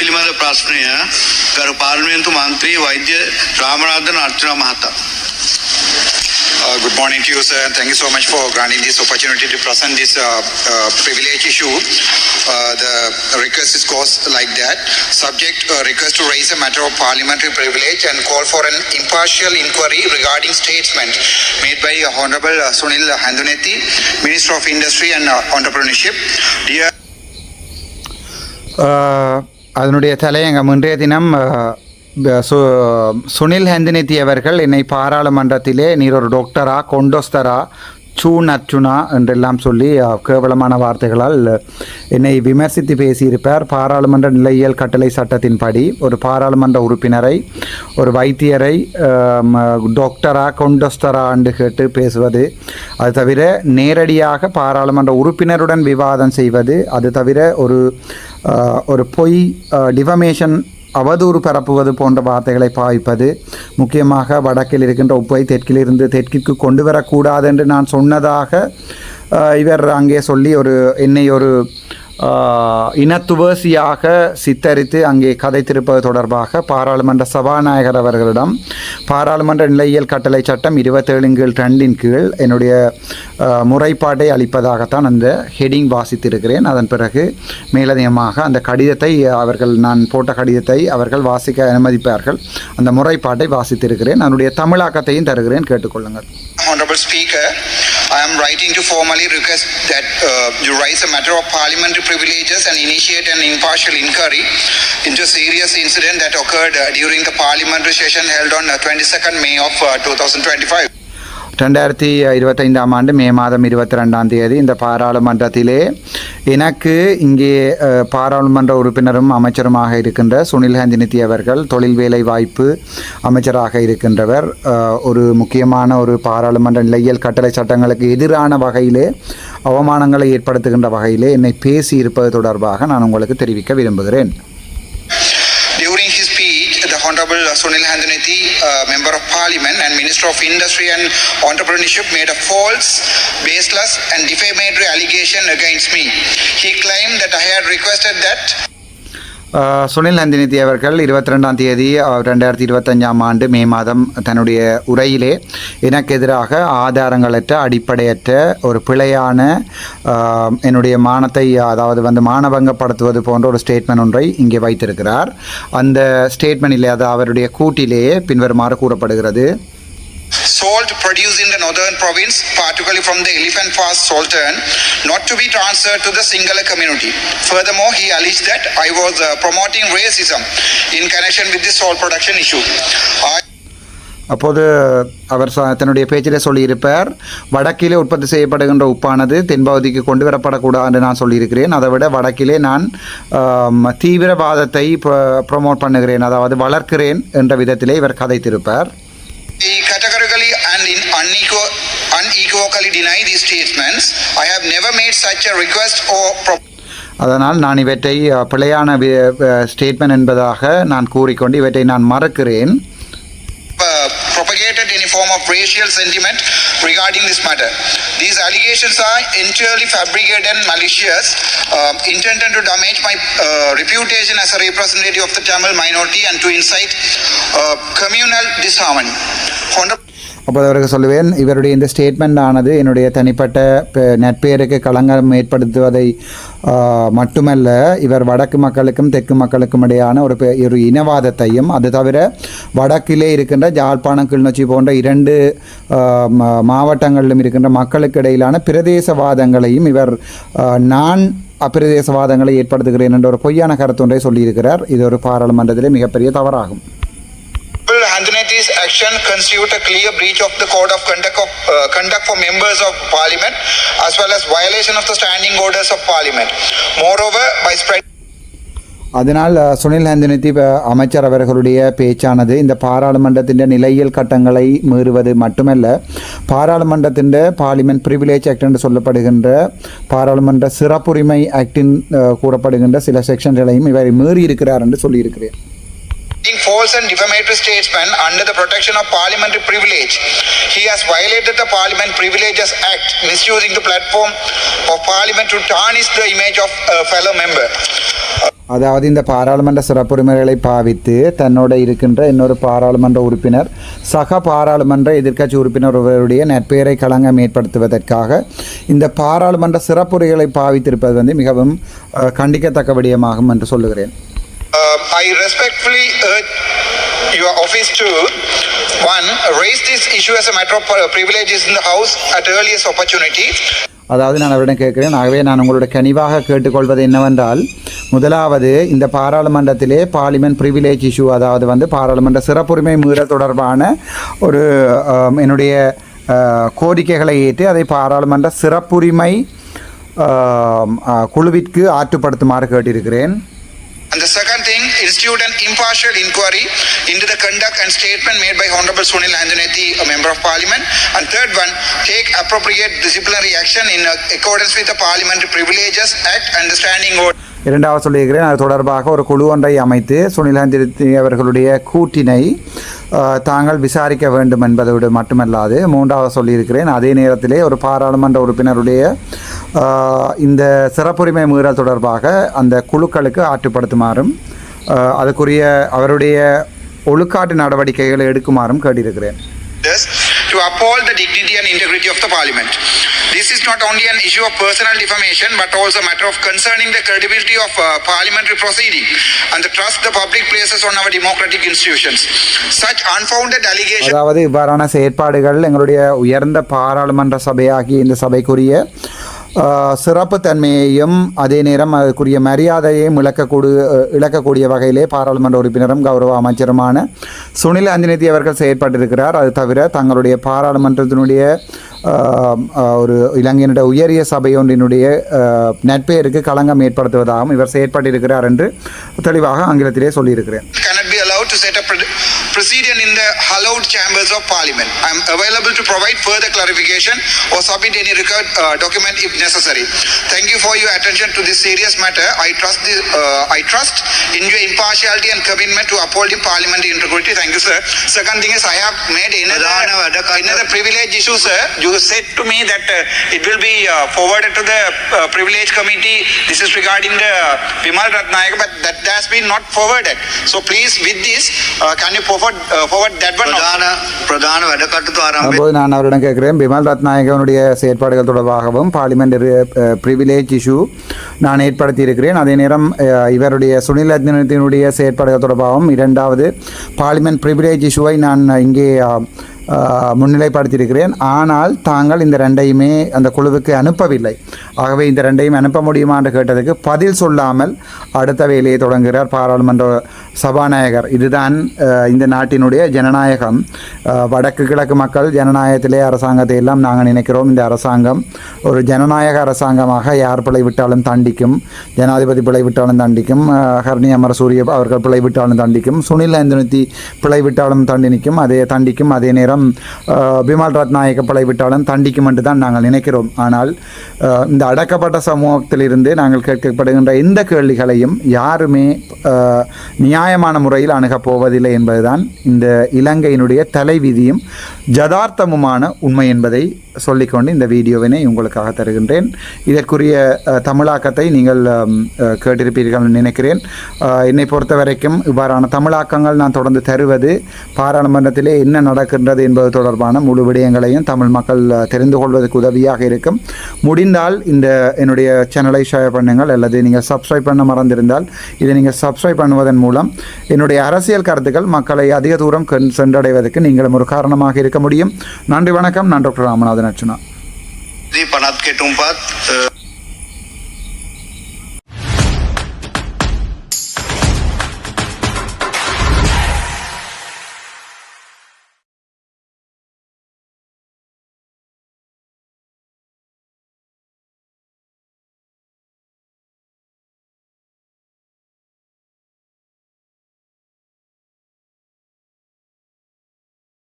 පිළිබඳ ප්‍රශ්නය ගරු පාර්ලිමේන්තු මන්ත්‍රී වෛද්‍ය රාමනාදන අර්චනා මහතා. Uh, Good morning to you, sir, and thank you so much for granting this opportunity to present this uh, uh, privilege issue. Uh, The request is goes like that. Subject uh, request to raise a matter of parliamentary privilege and call for an impartial inquiry regarding statement made by Honorable uh, Sunil Handuneti, Minister of Industry and uh, Entrepreneurship. Dear அஹ், அதனுடைய தலையங்கம் இன்றைய தினம் சு சுனில் ஹந்தினித்தி அவர்கள் என்னை பாராளுமன்றத்திலே நீர் ஒரு டாக்டரா கொண்டோஸ்தரா சூ நச்சுனா என்றெல்லாம் சொல்லி கேவலமான வார்த்தைகளால் என்னை விமர்சித்து பேசியிருப்பார். பாராளுமன்ற நிலையியல் கட்டளை சட்டத்தின்படி ஒரு பாராளுமன்ற உறுப்பினரை ஒரு வைத்தியரை ம- டாக்டரா கொண்டஸ்தரா என்று கேட்டு பேசுவது. அது தவிர நேரடியாக பாராளுமன்ற உறுப்பினருடன் விவாதம் செய்வது. அது தவிர ஒரு ஒரு பொய் டிஃபமேஷன் அவதூறு பரப்புவது போன்ற வார்த்தைகளை பாவிப்பது. முக்கியமாக வடக்கில் இருக்கின்ற உப்பை தெற்கிலிருந்து தெற்கிற்கு கொண்டு வரக்கூடாது என்று நான் சொன்னதாக இவர் அங்கே சொல்லி ஒரு என்னை ஒரு இனத்துவசியாக சித்தரித்து அங்கே கதைத்திருப்பது தொடர்பாக பாராளுமன்ற சபாநாயகர் அவர்களிடம் பாராளுமன்ற நிலையியல் கட்டளை சட்டம் இருபத்தேழு கீழ் ரெண்டின் கீழ் என்னுடைய முறைப்பாட்டை அளிப்பதாகத்தான் அந்த ஹெடிங் வாசித்திருக்கிறேன். அதன் பிறகு மேலதிகமாக அந்த கடிதத்தை அவர்கள் நான் போட்ட கடிதத்தை அவர்கள் வாசிக்க அனுமதிப்பார்கள். அந்த முறைப்பாட்டை வாசித்திருக்கிறேன். அதனுடைய தமிழாக்கத்தையும் தருகிறேன். கேட்டுக்கொள்ளுங்கள். Honorable Speaker, I am writing to formally request that uh, you raise a matter of parliamentary privileges and initiate an impartial inquiry into a serious incident that occurred uh, during the parliamentary session held on uh, 22nd May of uh, 2025. ரெண்டாயிரத்தி இருபத்தைந்தாம் ஆண்டு மே மாதம் இருபத்தி ரெண்டாம் தேதி இந்த பாராளுமன்றத்திலே எனக்கு இங்கே பாராளுமன்ற உறுப்பினரும் அமைச்சருமாக இருக்கின்ற சுனில் ஹந்தினித்தி அவர்கள் தொழில் வேலை வாய்ப்பு அமைச்சராக இருக்கின்றவர். ஒரு முக்கியமான ஒரு பாராளுமன்ற நிலையியல் கட்டளை சட்டங்களுக்கு எதிரான வகையிலே அவமானங்களை ஏற்படுத்துகின்ற வகையிலே என்னை பேசி இருப்பது தொடர்பாக நான் உங்களுக்கு தெரிவிக்க விரும்புகிறேன். Sunil Handuneti, uh, Member of Parliament and Minister of Industry and Entrepreneurship, made a false, baseless, and defamatory allegation against me. He claimed that I had requested that Sunil Nandini அவர்கள் இருபத்தி ரெண்டாம் தேதி ரெண்டாயிரத்தி இருபத்தஞ்சாம் ஆண்டு மே மாதம் தன்னுடைய உரையிலே எனக்கு எதிராக ஆதாரங்களற்ற அடிப்படையற்ற ஒரு பிழையான என்னுடைய மானத்தை அதாவது வந்து மானபங்கப்படுத்துவது போன்ற ஒரு ஸ்டேட்மெண்ட் ஒன்றை இங்கே வைத்திருக்கிறார். அந்த ஸ்டேட்மெண்ட்டிலே அது அவருடைய கூட்டிலேயே பின்வருமாறு கூறப்படுகிறது. Salt produced in the northern province, particularly from the Elephant Pass Saltern, not to be transferred to the Sinhala community. Furthermore, he alleged that I was uh, promoting racism in connection with the salt production issue. I அப்போது அவர் தன்னுடைய பேச்சிலே சொல்லியிருப்பார் வடக்கிலே உற்பத்தி செய்யப்படுகின்ற உப்பானது தென்பகுதிக்கு கொண்டு வரப்படக்கூடாது என்று நான் சொல்லியிருக்கிறேன் அதை விட வடக்கிலே நான் தீவிரவாதத்தை ப்ரொமோட் பண்ணுகிறேன் அதாவது வளர்க்கிறேன் என்ற விதத்திலே இவர் கதைத்திருப்பார் unequivocally deny these statements. I have never made such a request or pro- அதனால் நான் இவற்றை அ, பிழையான ஸ்டேட்மெண்ட் என்பதாக நான் கூறிக்கொண்டு இவற்றை நான் மறக்கிறேன் uh, propagated any form of racial sentiment regarding this matter. These allegations are entirely fabricated and malicious, um, intended to damage my uh, reputation as a representative of the Tamil minority and to incite uh, communal disharmony. அப்போது அவருக்கு சொல்லுவேன் இவருடைய இந்த statement ஆனது என்னுடைய தனிப்பட்ட பெ- நட்பெயருக்கு களங்கம் ஏற்படுத்துவதை மட்டுமல்ல இவர் வடக்கு மக்களுக்கும் தெற்கு மக்களுக்கும் இடையான ஒரு ஒரு இனவாதத்தையும் அது தவிர வடக்கிலே இருக்கின்ற ஜாழ்ப்பாணம் கிளிநொச்சி போன்ற இரண்டு மாவட்டங்களிலும் இருக்கின்ற மக்களுக்கு இடையிலான பிரதேசவாதங்களையும் இவர் நான் அப்பிரதேசவாதங்களை ஏற்படுத்துகிறேன் என்ற ஒரு பொய்யான கருத்தொன்றை சொல்லியிருக்கிறார். இது ஒரு பாராளுமன்றத்திலே மிகப்பெரிய தவறாகும். Action constitute a clear breach of the code of conduct of uh, conduct for members of parliament as well as violation of the standing orders of parliament. Moreover, by spreading அதனால் சுனில் ஹந்தினித்தி அமைச்சர் அவர்களுடைய பேச்சானது இந்த பாராளுமன்றத்தின் நிலையியல் கட்டங்களை மீறுவது மட்டுமல்ல பாராளுமன்றத்தின் பார்லிமெண்ட் ப்ரிவிலேஜ் ஆக்ட் என்று சொல்லப்படுகின்ற பாராளுமன்ற சிறப்புரிமை ஆக்டின் கூறப்படுகின்ற சில செக்ஷன்களையும் இவர் மீறி இருக்கிறார் என்று சொல்லியிருக்கிறேன் false and defamatory statement under the protection of parliamentary privilege. He has violated the Parliament Privileges Act, misusing the platform of Parliament to tarnish the image of a fellow member. அதாவது இந்த பாராளுமன்ற சிறப்புரிமைகளை பாவித்து தன்னோட இருக்கின்ற இன்னொரு பாராளுமன்ற உறுப்பினர் சக பாராளுமன்ற எதிர்க்கட்சி உறுப்பினர் ஒருவருடைய நற்பெயரை களங்கம் ஏற்படுத்துவதற்காக இந்த பாராளுமன்ற சிறப்புரைகளை பாவித்திருப்பது வந்து மிகவும் கண்டிக்கத்தக்க விடயமாகும் என்று சொல்லுகிறேன் Uh, I respectfully urge your office to, one, raise this issue as a matter of uh, privileges in the House at earliest opportunity. அதாவது நான் அவரிடம் கேட்கிறேன் ஆகவே நான் உங்களுடைய கனிவாக கேட்டுக்கொள்வது என்னவென்றால் முதலாவது இந்த பாராளுமன்றத்திலே பார்லிமெண்ட் ப்ரிவிலேஜ் இஷ்யூ அதாவது வந்து பாராளுமன்ற சிறப்புரிமை மீறல் தொடர்பான ஒரு ஆம், என்னுடைய ஆ, கோரிக்கைகளை ஏற்று அதை பாராளுமன்ற சிறப்புரிமை ஆம், ஆ, குழுவிற்கு ஆற்றுப்படுத்துமாறு கேட்டிருக்கிறேன் second thing, institute an impartial inquiry into the conduct and statement made by Honorable Sunil Anjanethi, a member of parliament. And third one, take appropriate disciplinary action in accordance with the Parliamentary Privileges Act and the Standing Order. இரண்டாவது சொல்லியிருக்கிறேன் அது தொடர்பாக ஒரு குழு ஒன்றை அமைத்து சுனிலாந்திருத்தி அவர்களுடைய கூட்டினை தாங்கள் விசாரிக்க வேண்டும் என்பதோடு மட்டுமல்லாது மூன்றாவது சொல்லியிருக்கிறேன் அதே நேரத்திலே ஒரு பாராளுமன்ற உறுப்பினருடைய இந்த சிறப்புரிமை மீறல் தொடர்பாக அந்த குழுக்களுக்கு ஆற்றுப்படுத்துமாறும் அதுக்குரிய அவருடைய ஒழுக்காட்டு நடவடிக்கைகளை எடுக்குமாறும் கேட்டிருக்கிறேன் to uphold the dignity and integrity of the Parliament. This is not only an issue of personal defamation, but also a matter of concerning the credibility of uh, parliamentary proceeding and the trust the public places on our democratic institutions. Such unfounded allegations. அதாவது இவ்வாறான செயற்பாடுகள் எங்களுடைய உயர்ந்த பாராளுமன்ற சபையாகிய இந்த சபைக்குரிய சிறப்புத்தன்மையையும் சிறப்பு தன்மையையும் அதே நேரம் அதுக்குரிய மரியாதையையும் இழக்கக்கூடிய இழக்கக்கூடிய வகையிலே பாராளுமன்ற உறுப்பினரும் கௌரவ அமைச்சருமான சுனில் அஞ்சனிதி அவர்கள் செயற்பட்டிருக்கிறார். அது தவிர தங்களுடைய பாராளுமன்றத்தினுடைய ஒரு இலங்கையினுடைய உயரிய சபை ஒன்றினுடைய நட்பெயருக்கு களங்கம் ஏற்படுத்துவதாகவும் இவர் செயற்பட்டிருக்கிறார் என்று தெளிவாக ஆங்கிலத்திலே சொல்லியிருக்கிறேன். Proceeding in the hallowed chambers of Parliament. I am available to provide further clarification or submit any record uh, document if necessary. Thank you for your attention to this serious matter. I trust the, uh, I trust in your impartiality and commitment to upholding parliamentary integrity. Thank you, sir. Second thing is I have made another, another privilege issue, sir. You said to me that uh, it will be uh, forwarded to the uh, privilege committee. This is regarding the uh, Vimal Ratnayaka, but that has been not forwarded. So please, with this, uh, can you perform அப்போது நான் அவரிடம் கேட்கிறேன் பிமல் ரத்நாயகனுடைய செயற்பாடுகள் தொடர்பாகவும் parliament privilege issue நான் ஏற்படுத்தி இருக்கிறேன் அதே நேரம் இவருடைய சுனில் அத்னத்தினுடைய செயற்பாடுகள் தொடர்பாகவும் இரண்டாவது பார்லிமெண்ட் பிரிவிலேஜ் இஷ்யூவை நான் இங்கே முன்னிலைப்படுத்தியிருக்கிறேன். ஆனால் தாங்கள் இந்த ரெண்டையுமே அந்த குழுவுக்கு அனுப்பவில்லை. ஆகவே இந்த ரெண்டையும் அனுப்ப முடியுமா என்று கேட்டதுக்கு பதில் சொல்லாமல் அடுத்த வேலையை தொடங்குகிறார் பாராளுமன்ற சபாநாயகர். இதுதான் இந்த நாட்டினுடைய ஜனநாயகம். வடக்கு கிழக்கு மக்கள் ஜனநாயகத்திலே அரசாங்கத்தை எல்லாம் நாங்கள் நினைக்கிறோம். இந்த அரசாங்கம் ஒரு ஜனநாயக அரசாங்கமாக யார் பிழை விட்டாலும் தண்டிக்கும். ஜனாதிபதி பிழை விட்டாலும் தண்டிக்கும். ஹர்னி அமர சூரிய அவர்கள் பிழை விட்டாலும் தண்டிக்கும். சுனில் அந்தனத்தி பிழை விட்டாலும் நிற்கும் அதே தண்டிக்கும். அதே நேரம் நேரம் பிமால் ரத்நாயக்க விட்டாலும் தண்டிக்கும் என்று தான் நாங்கள் நினைக்கிறோம். ஆனால் இந்த அடக்கப்பட்ட சமூகத்திலிருந்து நாங்கள் கேட்கப்படுகின்ற எந்த கேள்விகளையும் யாருமே நியாயமான முறையில் அணுகப் போவதில்லை என்பதுதான் இந்த இலங்கையினுடைய தலைவிதியும் ஜதார்த்தமுமான உண்மை என்பதை சொல்லிக்கொண்டு இந்த வீடியோவினை உங்களுக்காக தருகின்றேன். இதற்குரிய தமிழாக்கத்தை நீங்கள் கேட்டிருப்பீர்கள் நினைக்கிறேன். என்னை பொறுத்த வரைக்கும் இவ்வாறான தமிழாக்கங்கள் நான் தொடர்ந்து தருவது பாராளுமன்றத்திலே என்ன நடக்கின்றது என்பது தொடர்பான முழு விடயங்களையும் தமிழ் மக்கள் தெரிந்து கொள்வதற்கு உதவியாக இருக்கும். முடிந்தால் இந்த என்னுடைய சேனலை ஷேர் பண்ணுங்கள் அல்லது நீங்கள் சப்ஸ்கிரைப் பண்ண மறந்திருந்தால் இதை நீங்கள் சப்ஸ்கிரைப் பண்ணுவதன் மூலம் என்னுடைய அரசியல் கருத்துக்கள் மக்களை அதிக தூரம் சென்றடைவதற்கு நீங்களும் ஒரு காரணமாக இருக்க முடியும். நன்றி வணக்கம். நான் டாக்டர் ராமநாதன். సాధన అర్చన దీపనాథ్ కెటుంపాత్